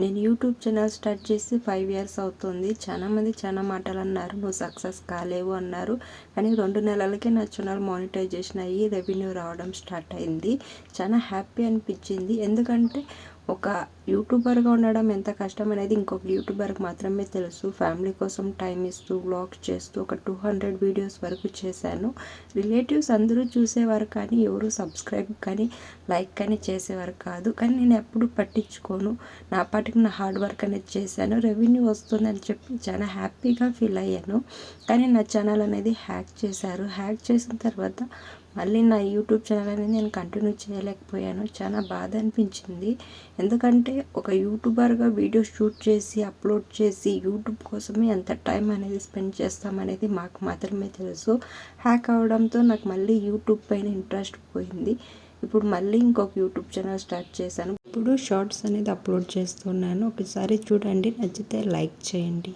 నేను YouTube channel start చేసి five years అవుతుంది. చాలా మంది చాలా మాటలు అన్నారు నువ్వు సక్సెస్ కాలేవు అన్నారు. కానీ రెండు నెలలకే నా ఛానల్ మానిటైజేషన్ అయ్యి రెవెన్యూ రావడం స్టార్ట్ అయింది. చాలా హ్యాపీ అనిపించింది. ఎందుకంటే ఒక యూట్యూబర్గా ఉండడం ఎంత కష్టం అనేది ఇంకొక యూట్యూబర్కి మాత్రమే తెలుసు. ఫ్యామిలీ కోసం టైం ఇస్తూ వ్లాగ్స్ చేస్తూ ఒక టూ హండ్రెడ్ వీడియోస్ వరకు చేశాను. రిలేటివ్స్ అందరూ చూసేవారు కానీ ఎవరు సబ్స్క్రైబ్ కానీ లైక్ కానీ చేసేవారు కాదు. కానీ నేను ఎప్పుడు పట్టించుకోను. నా పాటికి నా హార్డ్ వర్క్ అనేది చేశాను. రెవెన్యూ వస్తుందని చెప్పి చాలా హ్యాపీగా ఫీల్ అయ్యాను. కానీ నా ఛానల్ అనేది హ్యాక్ చేశారు. హ్యాక్ చేసిన తర్వాత మళ్ళీ నా యూట్యూబ్ ఛానల్ అనేది నేను కంటిన్యూ చేయలేకపోయాను. చాలా బాధ అనిపించింది. ఎందుకంటే ఒక యూట్యూబర్గా వీడియో షూట్ చేసి అప్లోడ్ చేసి యూట్యూబ్ కోసమే ఎంత టైం అనేది స్పెండ్ చేస్తామనేది మాకు మాత్రమే తెలుసు. హ్యాక్ అవడంతో నాకు మళ్ళీ యూట్యూబ్ పైన ఇంట్రెస్ట్ పోయింది. ఇప్పుడు మళ్ళీ ఇంకొక యూట్యూబ్ ఛానల్ స్టార్ట్ చేశాను. ఇప్పుడు షార్ట్స్ అనేది అప్లోడ్ చేస్తున్నాను. ఒకసారి చూడండి. నచ్చితే లైక్ చేయండి.